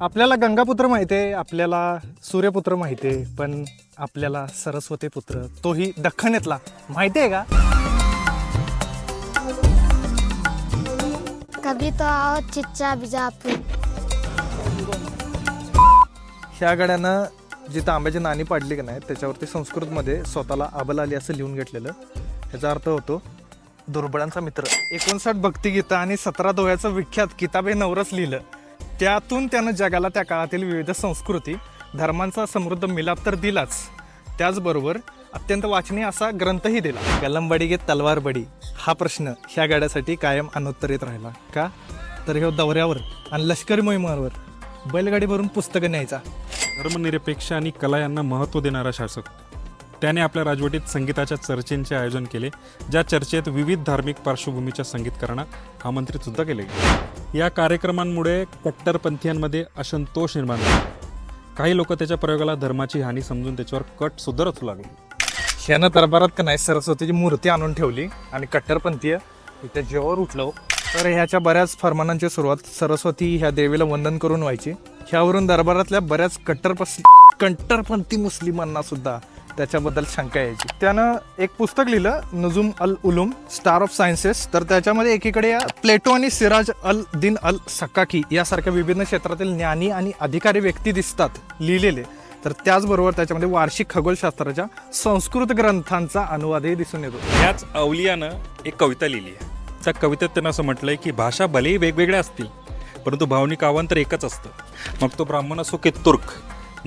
आपल्याला गंगापुत्र माहिती आहे आपल्याला सूर्यपुत्र माहिती आहे पण आपल्याला सरस्वती पुत्र तोही दख्खनेतला. माहिती आहे का? कभी तो आओ चिच्चा बिजापुर। ह्या गाड्यानं जिथं आंब्याची नाणी पाडली का नाही त्याच्यावरती संस्कृतमध्ये स्वतःला अबल आली असं लिहून घेतलेलं. ह्याचा अर्थ होतो दुर्बळांचा मित्र. एकोणसाठ भक्तिगीतं आणि सतरा दोह्याचं विख्यात किताब हे नवरस लिहिलं. त्यातून त्यानं जगाला त्या काळातील विविध संस्कृती धर्मांचा समृद्ध मिलाप तर दिलाच. त्याचबरोबर अत्यंत वाचनीय असा ग्रंथही दिला. कलमबडी गे तलवारबडी? हा प्रश्न ह्या गाड्यासाठी कायम अनुत्तरित राहिला. का? तर ह्यो दौऱ्यावर आणि लष्करी मोहिमावर बैलगाडी भरून पुस्तकं न्यायचा. धर्मनिरपेक्ष आणि कला यांना महत्त्व देणारा शासक. त्याने आपल्या राजवटीत संगीताच्या चर्चेंचे आयोजन केले ज्या चर्चेत विविध धार्मिक पार्श्वभूमीच्या संगीतकारांना आमंत्रित सुद्धा केले गेले. या कार्यक्रमांमुळे कट्टरपंथीयांमध्ये असंतोष निर्माण झाला. काही लोक त्याच्या प्रयोगाला धर्माची हानी समजून त्याच्यावर कट सुद्धा रचू लागले. ह्यानं दरबारात का नाही सरस्वतीची मूर्ती आणून ठेवली आणि कट्टरपंथीय इथे जेव्हा उठलो हो. तर ह्याच्या बऱ्याच फरमानांची सुरुवात सरस्वती ह्या देवीला वंदन करून व्हायची. ह्यावरून दरबारातल्या बऱ्याच कट्टरपंथी कट्टरपंथी मुस्लिमांना सुद्धा त्याच्याबद्दल शंका यायची. त्यानं एक पुस्तक लिहिलं नजुम अल उलूम स्टार ऑफ सायन्सेस तर त्याच्यामध्ये एकीकडे प्लेटो आणि सिराज अल दिन अल सकाकी यासारख्या विभिन्न क्षेत्रातील ज्ञानी आणि अधिकारी व्यक्ती दिसतात लिहिलेले. तर त्याचबरोबर त्याच्यामध्ये वार्षिक खगोलशास्त्राच्या संस्कृत ग्रंथांचा अनुवादही दिसून येतो. ह्याच अवलियानं एक कविता लिहिली आहे. त्या कवितेत त्यांना असं म्हटलंय की भाषा भलेही वेगवेगळ्या असतील परंतु भावनिक आव्हान तर एकच असतं. मग तो ब्राह्मण असो की तुर्क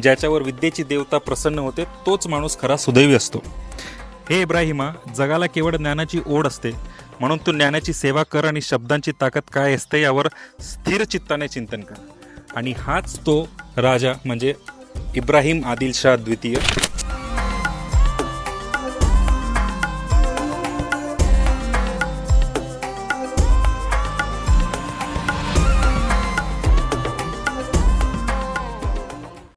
ज्याच्यावर विद्येची देवता प्रसन्न होते तोच माणूस खरा सुदैवी असतो. हे इब्राहिमा जगाला केवळ ज्ञानाची ओढ असते म्हणून तू ज्ञानाची सेवा कर आणि शब्दांची ताकद काय असते यावर स्थिर चित्ताने चिंतन कर. आणि हाच तो राजा म्हणजे इब्राहिम आदिलशाह द्वितीय.